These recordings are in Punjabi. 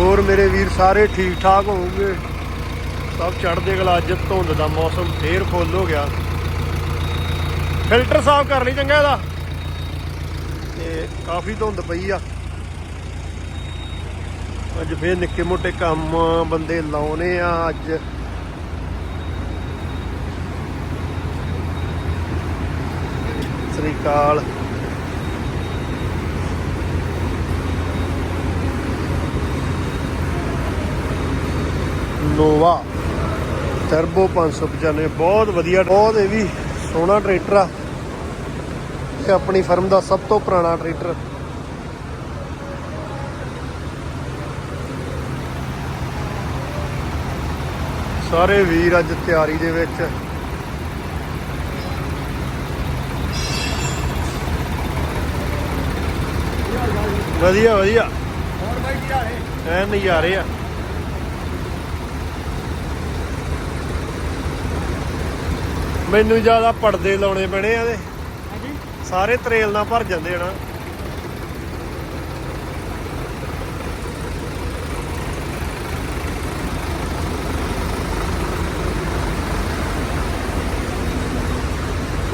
ਹੋਰ ਮੇਰੇ ਵੀਰ ਸਾਰੇ ਠੀਕ ਠਾਕ ਹੋਣਗੇ ਸਭ ਚੜ੍ਹਦੇ ਕਲਾ ਅੱਜ ਧੁੰਦ ਦਾ ਮੌਸਮ ਫੇਰ ਫੁੱਲ ਹੋ ਗਿਆ। ਫਿਲਟਰ ਸਾਫ਼ ਕਰ ਲਈ ਚੰਗਾ ਇਹਦਾ। ਤੇ ਕਾਫੀ ਧੁੰਦ ਪਈ ਆ। ਅੱਜ ਫੇਰ ਨਿੱਕੇ ਮੋਟੇ ਕੰਮ ਬੰਦੇ ਲਾਉਨੇ ਆ ਅੱਜ। ਸ੍ਰੀ ਅਕਾਲ। ਨੋਵਾ ਟਰਬੋ 595 ਬਹੁਤ ਵਧੀਆ ਬਹੁਤ ਇਹ ਵੀ ਸੋਹਣਾ ਟਰੈਕਟਰ ਆ। ਇਹ ਆਪਣੀ ਫਰਮ ਦਾ ਸਭ ਤੋਂ ਪੁਰਾਣਾ ਟਰੈਕਟਰ ਸਾਰੇ ਵੀਰ ਅੱਜ ਤਿਆਰੀ ਦੇ ਵਿੱਚ। ਵਧੀਆ ਵਧੀਆ। ਹੋਰ ਬਾਈ ਕੀ ਹਾਲ ਹੈ? ਐ ਨਜ਼ਾਰੇ ਆ। ਮੈਨੂੰ ਜ਼ਿਆਦਾ ਪਰਦੇ ਲਾਉਣੇ ਪੈਣੇ ਆ ਹਾਂਜੀ। ਸਾਰੇ ਤਰੇਲ ਨਾਲ ਭਰ ਜਾਂਦੇ ਨਾ।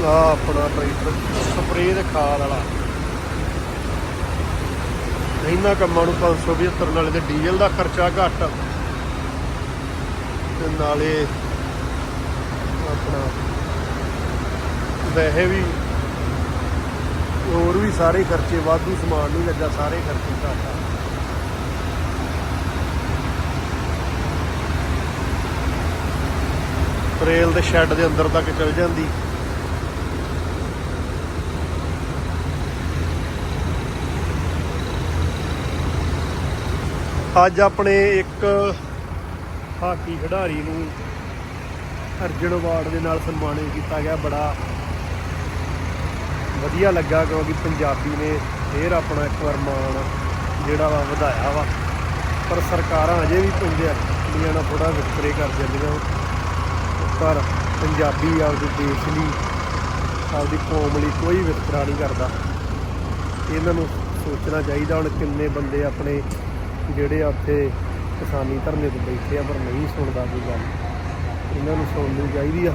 ਆ ਆਪਣਾ ਟਰੈਕਟਰ ਸਪਰੇਅ ਦੇ ਖਾਦ ਵਾਲਾ। ਇਹਨਾਂ ਕੰਮਾਂ ਨੂੰ 575 ਨਾਲੇ ਤੇ ਡੀਜ਼ਲ ਦਾ ਖਰਚਾ ਘੱਟ। ਤੇ ਨਾਲੇ ਆਪਣਾ ਵੈਸੇ ਵੀ ਹੋਰ ਵੀ ਸਾਰੇ ਖਰਚੇ, ਵਾਧੂ ਸਮਾਨ ਨਹੀਂ ਲੱਗਾ, ਸਾਰੇ ਖਰਚੇ ਘੱਟ ਆ। ਟ੍ਰੇਲ ਦੇ ਸ਼ੈੱਡ ਦੇ ਅੰਦਰ ਤੱਕ ਚਲ ਜਾਂਦੀ। ਅੱਜ ਆਪਣੇ ਇੱਕ ਹਾਕੀ ਖਿਡਾਰੀ ਨੂੰ ਅਰਜਨ ਅਵਾਰਡ ਦੇ ਨਾਲ ਸਨਮਾਨਿਤ ਕੀਤਾ ਗਿਆ, ਬੜਾ ਵਧੀਆ ਲੱਗਾ ਕਿਉਂਕਿ ਪੰਜਾਬੀ ਨੇ ਫੇਰ ਆਪਣਾ ਇੱਕ ਵਾਰ ਮਾਣ ਜਿਹੜਾ ਵਾ ਵਧਾਇਆ ਵਾ। ਪਰ ਸਰਕਾਰਾਂ ਅਜੇ ਵੀ ਪੰਜਾਬੀਆਂ ਨਾਲ ਥੋੜਾ ਵਿਤਕਰੇ ਕਰ ਜਾਂਦੀਆਂ ਪਰ ਪੰਜਾਬੀ ਆਪਦੇ ਦੇਸ਼ ਲਈ, ਆਪਦੀ ਕੌਮ ਲਈ ਕੋਈ ਵਿਤਕਰਾ ਨਹੀਂ ਕਰਦਾ। ਇਹਨਾਂ ਨੂੰ ਸੋਚਣਾ ਚਾਹੀਦਾ ਹੁਣ ਕਿੰਨੇ ਬੰਦੇ ਆਪਣੇ ਜਿਹੜੇ ਉੱਥੇ ਕਿਸਾਨੀ ਧਰਨੇ ਤੇ ਬੈਠੇ ਆ, ਪਰ ਨਹੀਂ ਸੁਣਦਾ ਕੋਈ ਗੱਲ। ਇਹਨਾਂ ਨੂੰ ਸੁਣਨੀ ਚਾਹੀਦੀ ਆ।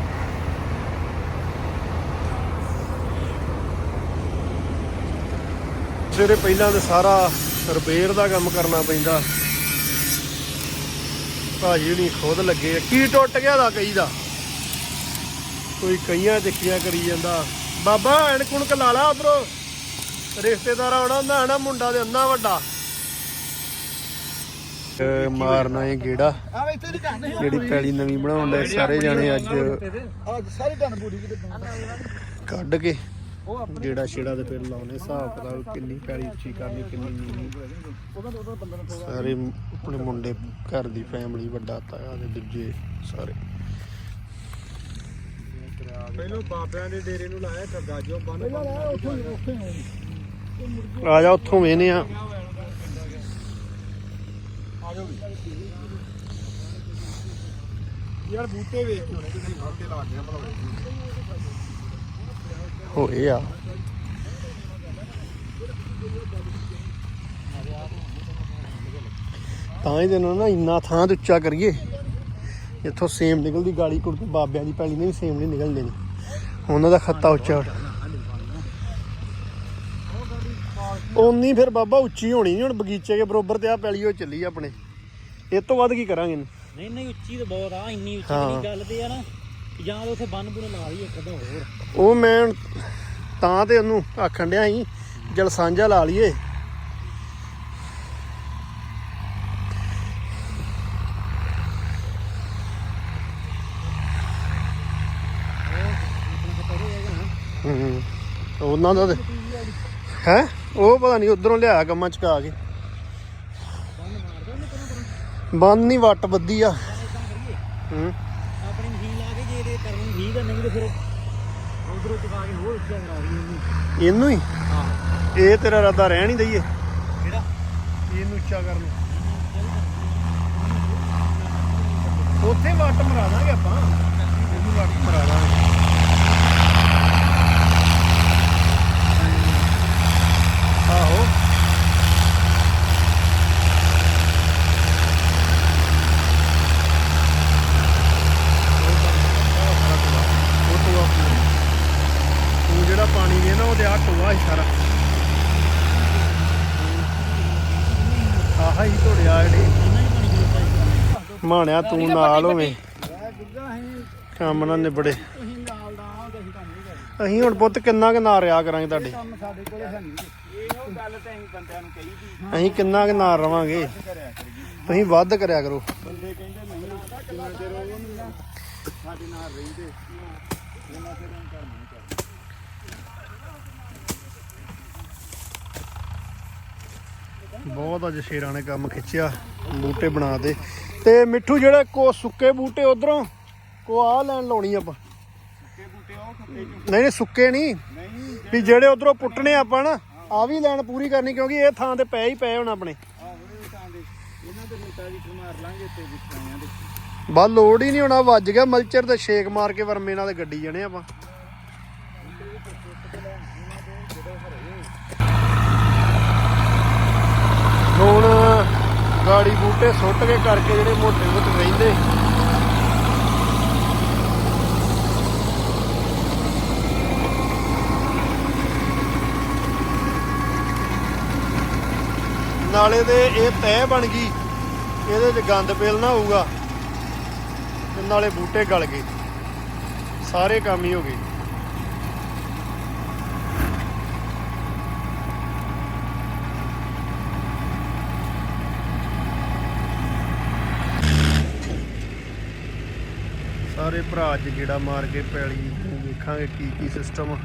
ਜਿਹੜੇ ਪਹਿਲਾਂ ਤੇ ਸਾਰਾ ਰਿਪੇਅਰ ਦਾ ਕੰਮ ਕਰਨਾ ਪੈਂਦਾ। ਭਾਜੀ ਨਹੀਂ ਖੁਦ ਲੱਗੇ ਆ। ਕੀ ਟੁੱਟ ਗਿਆ ਦਾ ਕਈ ਦਾ? ਕੋਈ ਕਈਆਂ ਚੱਕੀਆਂ ਕਰੀ ਜਾਂਦਾ। ਬਾਬਾ ਐਨ ਕੁਣਕ ਲਾ ਲਾ ਉਧਰੋਂ ਰਿਸ਼ਤੇਦਾਰ ਆਉਣਾ ਹੁੰਦਾ ਆਣਾ ਮੁੰਡਾ ਦੇ ਅੰਨਾ ਵੱਡਾ। ਮਾਰਨਾ ਇਹ ਗੇੜਾ। ਜਿਹੜੀ ਪੈਲੀ ਨਵੀਂ ਬਣਾਉਣ ਦੇ ਸਾਰੇ ਜਾਣੇ ਅੱਜ ਅੱਜ ਸਾਰੀ ਢੰਨ ਪੂਰੀ ਕਿਤੇ ਕੱਢ ਕੇ। ਉਹ ਆਪਣੇ ਗੇੜਾ ਛੇੜਾ ਦੇ ਫਿਰ ਲਾਉਣੇ ਹਿਸਾਬ ਕਿਤਾਬ ਕਿੰਨੀ ਪੈਲੀ ਉੱਚੀ ਕਰਨੀ ਕਿੰਨੀ ਨੀਵੀਂ ਸਾਰੇ ਆਪਣੇ ਮੁੰਡੇ ਘਰ ਦੀ ਫੈਮਿਲੀ ਵੱਡਾ ਤਾਇਆ ਦੇ ਦੂਜੇ ਸਾਰੇ। ਪਹਿਲੋਂ ਬਾਬਿਆਂ ਦੇ ਡੇਰੇ ਨੂੰ ਲਾਇਆ ਕਰਦਾ ਜੋ ਬੰਨ ਬੰਨ ਉੱਥੇ ਉੱਥੇ ਆ ਜਾ ਉੱਥੋਂ ਵੇਨੇ ਆ। ਯਾਰ ਬੂਟੇ ਵੇਖ ਕੇ ਹੋਣੇ ਤੁਸੀਂ ਬੂਟੇ ਲਾ ਕੇ ਭਲਾ ਹੋਏ ਆ। ਤਾਂ ਹੀ ਦੇਣਾ ਨਾ ਇੰਨਾ ਥਾਂ ਤੇ ਉੱਚਾ ਕਰੀਏ ਇੱਥੋਂ ਸੇਮ ਨਿਕਲਦੀ ਗਾਲੀ ਕੁੜ ਬਾਬਿਆਂ ਦੀ ਪੈਲੀ ਨੇ ਵੀ ਸੇਮ ਨਹੀਂ ਨਿਕਲ ਦੇਣੀ ਉਹਨਾਂ ਦਾ ਖੱਤਾ ਉੱਚਾ। ਉਨੀ ਫਿਰ ਬਾਬਾ ਉੱਚੀ ਹੋਣੀ ਨਹੀਂ ਹੁਣ ਬਗੀਚੇ ਦੇ ਬਰੋਬਰ ਤੇ ਆ ਪੈਲੀ ਉਹ ਚੱਲੀ ਆਪਣੇ। ਇਹ ਤੋਂ ਵੱਧ ਕੀ ਕਰਾਂਗੇ? ਨਹੀਂ ਨਹੀਂ ਉੱਚੀ ਤਾਂ ਬਹੁਤ ਆ ਇੰਨੀ ਉੱਚੀ। ਨਹੀਂ ਗੱਲ ਤੇ ਆ ਨਾ ਜਾਂ ਉੱਥੇ ਬੰਨ ਬੁਨ ਲਾ ਲਈ ਇੱਕ ਅੱਧਾ ਹੋਰ। ਉਹ ਮੈਂ ਤਾਂ ਤੇ ਉਹਨੂੰ ਆਖਣ ਡਿਆ ਸੀ, ਜਲ ਸਾਂਝਾ ਲਾ ਲਈਏ। ਉਹਨਾਂ ਦਾ ਹੈ? ਉਹ ਪਤਾ ਨਹੀਂ ਉਧਰੋਂ ਲਿਆ ਕੰਮਾਂ ਚਕਾ ਕੇ। ਬੰਦ ਨਹੀਂ ਵੱਟ ਬੱਦੀ ਆ। ਹੂੰ। ਆਪਣੀ ਮਸ਼ੀਨ ਲਾ ਕੇ ਜੇ ਇਹਦੇ ਕਰਨ ਠੀਕ ਆ, ਨਹੀਂ ਤੇ ਫਿਰ ਉਧਰੋਂ ਚੁਕਾ ਕੇ ਹੋਰ ਉੱਚਾ ਕਰਾ ਲਈ ਇਹਨੂੰ। ਇਹਨੂੰ ਹੀ? ਹਾਂ। ਇਹ ਤੇਰਾ ਇਰਾਦਾ ਰਹਿਣ ਹੀ ਦਈਏ। ਕਿਹੜਾ? ਇਹਨੂੰ ਉੱਚਾ ਕਰ ਲਓ। ਉੱਥੇ ਵੱਟ ਮਰਾ ਦਾਂਗੇ ਆਪਾਂ। ਇਹਨੂੰ ਵੱਟ ਮਰਾ ਦਾਂਗੇ। ਉਹਦੇ ਆ ਟੋਆ ਸਾਰਾ। ਆਹ ਹੀ ਤੋੜਿਆ ਜਿਹੜੇ। ਮਾਣਿਆ ਤੂੰ ਨਾਲ ਹੋਵੇਂ। ਕੰਮ ਨਾ ਨਿਬੜੇ। ਅਸੀਂ ਹੁਣ ਪੁੱਤ ਕਿੰਨਾ ਕੁ ਨਾਲ ਰਿਆ ਕਰਾਂਗੇ ਤੁਹਾਡੇ। ਅਸੀਂ ਕਿੰਨਾ ਕੁ ਨਾਲ ਰਵਾਂਗੇ। ਤੁਸੀਂ ਵੱਧ ਕਰਿਆ ਕਰੋ। ਬਹੁਤ ਅੱਜ ਸ਼ੇਰਾਂ ਨੇ ਕੰਮ ਖਿੱਚਿਆ ਬੂਟੇ ਬਣਾ ਦੇ। ਤੇ ਮਿੱਠੂ ਜਿਹੜੇ ਕੋ ਸੁੱਕੇ ਬੂਟੇ ਉਧਰੋਂ ਕੋ ਆ ਲੈਣ ਲਾਉਣੀ ਆਪਾਂ। ਸੁੱਕੇ ਬੂਟੇ ਉਹ ਖੱਤੇ ਚ ਨਹੀਂ ਨਹੀਂ ਸੁੱਕੇ ਨਹੀਂ। ਵੀ ਜਿਹੜੇ ਉਧਰੋਂ ਪੁੱਟਣੇ ਆਪਾਂ ਨਾ ਆ ਵੀ ਲੈਣ ਪੂਰੀ ਕਰਨੀ ਕਿਉਂਕਿ ਇਹ ਥਾਂ ਤੇ ਪਏ ਹੀ ਪਏ ਹੁਣ ਆਪਣੇ। ਬਸ ਲੋੜ ਹੀ ਨਹੀਂ ਹੋਣਾ ਵੱਜ ਗਿਆ ਮਲਚਰ ਤੇ ਛੇਕ ਮਾਰ ਕੇ ਵਰਮੇ ਨਾਲ ਗੱਡੀ ਜਾਣੇ ਆਪਾਂ ਹੁਣ ਗਾੜੀ ਬੂਟੇ ਸੁੱਟ ਕੇ ਕਰਕੇ ਜਿਹੜੇ ਮੋਟੇ ਵਿੱਚ ਰਹਿੰਦੇ। ਨਾਲੇ ਦੇ ਇਹ ਤੈਅ ਬਣ ਗਈ। ਇਹਦੇ 'ਚ ਗੰਦ ਪੇਲ ਨਾ ਹੋਊਗਾ। ਤੇ ਨਾਲੇ ਬੂਟੇ ਗਲ ਗਏ। ਸਾਰੇ ਕੰਮ ਹੀ ਹੋ ਗਏ। ਸਾਰੇ ਭਰਾ ਅੱਜ ਗੇੜਾ ਮਾਰ ਕੇ ਪੈਲੀ ਵੇਖਾਂਗੇ ਕੀ ਕੀ ਸਿਸਟਮ